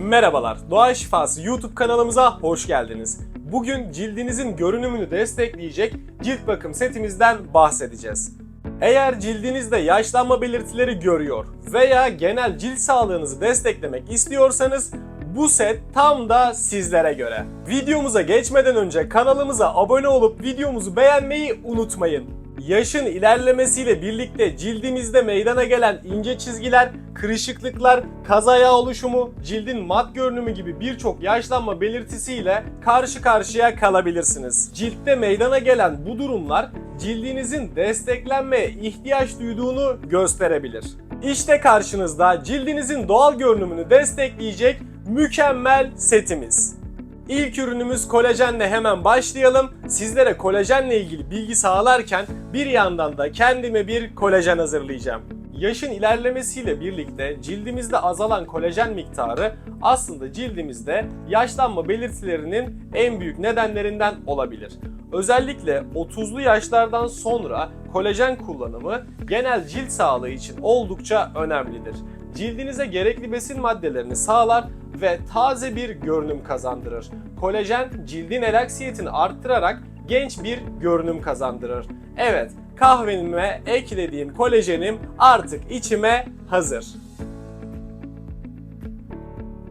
Merhabalar, Doğa Şifası YouTube kanalımıza hoş geldiniz. Bugün cildinizin görünümünü destekleyecek cilt bakım setimizden bahsedeceğiz. Eğer cildinizde yaşlanma belirtileri görüyor veya genel cilt sağlığınızı desteklemek istiyorsanız bu set tam da sizlere göre. Videomuza geçmeden önce kanalımıza abone olup videomuzu beğenmeyi unutmayın. Yaşın ilerlemesiyle birlikte cildimizde meydana gelen ince çizgiler, kırışıklıklar, kaz ayağı oluşumu, cildin mat görünümü gibi birçok yaşlanma belirtisiyle karşı karşıya kalabilirsiniz. Ciltte meydana gelen bu durumlar cildinizin desteklenmeye ihtiyaç duyduğunu gösterebilir. İşte karşınızda cildinizin doğal görünümünü destekleyecek mükemmel setimiz. İlk ürünümüz kolajenle hemen başlayalım. Sizlere kolajenle ilgili bilgi sağlarken bir yandan da kendime bir kolajen hazırlayacağım. Yaşın ilerlemesiyle birlikte cildimizde azalan kolajen miktarı aslında cildimizde yaşlanma belirtilerinin en büyük nedenlerinden olabilir. Özellikle 30'lu yaşlardan sonra kolajen kullanımı genel cilt sağlığı için oldukça önemlidir. Cildinize gerekli besin maddelerini sağlar ve taze bir görünüm kazandırır. Kolajen cildin elaksiyetini arttırarak genç bir görünüm kazandırır. Evet, kahvenime eklediğim kolajenim artık içime hazır.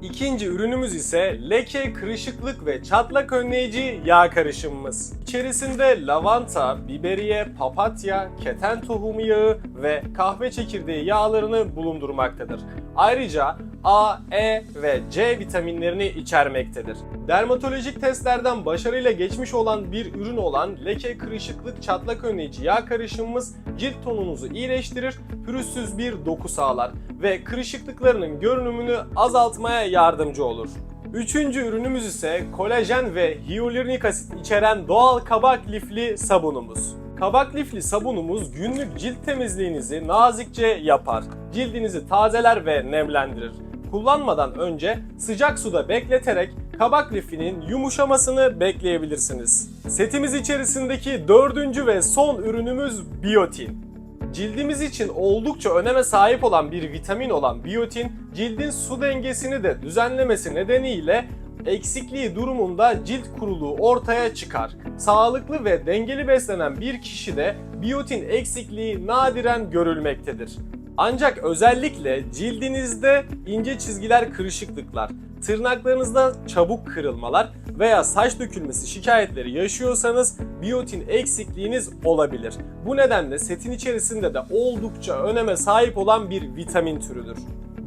İkinci ürünümüz ise leke, kırışıklık ve çatlak önleyici yağ karışımımız. İçerisinde lavanta, biberiye, papatya, keten tohumu yağı ve kahve çekirdeği yağlarını bulundurmaktadır. Ayrıca A, E ve C vitaminlerini içermektedir. Dermatolojik testlerden başarıyla geçmiş olan bir ürün olan leke, kırışıklık, çatlak önleyici yağ karışımımız cilt tonunuzu iyileştirir, pürüzsüz bir doku sağlar ve kırışıklıklarının görünümünü azaltmaya yardımcı olur. Üçüncü ürünümüz ise kolajen ve hyaluronik asit içeren doğal kabak lifli sabunumuz. Kabak lifli sabunumuz günlük cilt temizliğinizi nazikçe yapar. Cildinizi tazeler ve nemlendirir. Kullanmadan önce sıcak suda bekleterek kabak lifinin yumuşamasını bekleyebilirsiniz. Setimiz içerisindeki dördüncü ve son ürünümüz biyotin. Cildimiz için oldukça öneme sahip olan bir vitamin olan biyotin, cildin su dengesini de düzenlemesi nedeniyle eksikliği durumunda cilt kuruluğu ortaya çıkar. Sağlıklı ve dengeli beslenen bir kişide biyotin eksikliği nadiren görülmektedir. Ancak özellikle cildinizde ince çizgiler, kırışıklıklar, tırnaklarınızda çabuk kırılmalar veya saç dökülmesi şikayetleri yaşıyorsanız biyotin eksikliğiniz olabilir. Bu nedenle setin içerisinde de oldukça öneme sahip olan bir vitamin türüdür.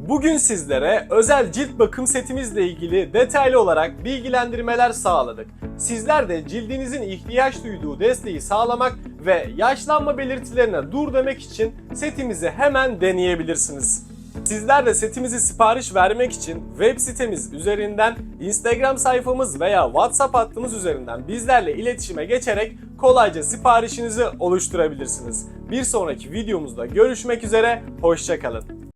Bugün sizlere özel cilt bakım setimizle ilgili detaylı olarak bilgilendirmeler sağladık. Sizler de cildinizin ihtiyaç duyduğu desteği sağlamak ve yaşlanma belirtilerine dur demek için setimizi hemen deneyebilirsiniz. Sizler de setimizi sipariş vermek için web sitemiz üzerinden, Instagram sayfamız veya WhatsApp hattımız üzerinden bizlerle iletişime geçerek kolayca siparişinizi oluşturabilirsiniz. Bir sonraki videomuzda görüşmek üzere, hoşçakalın.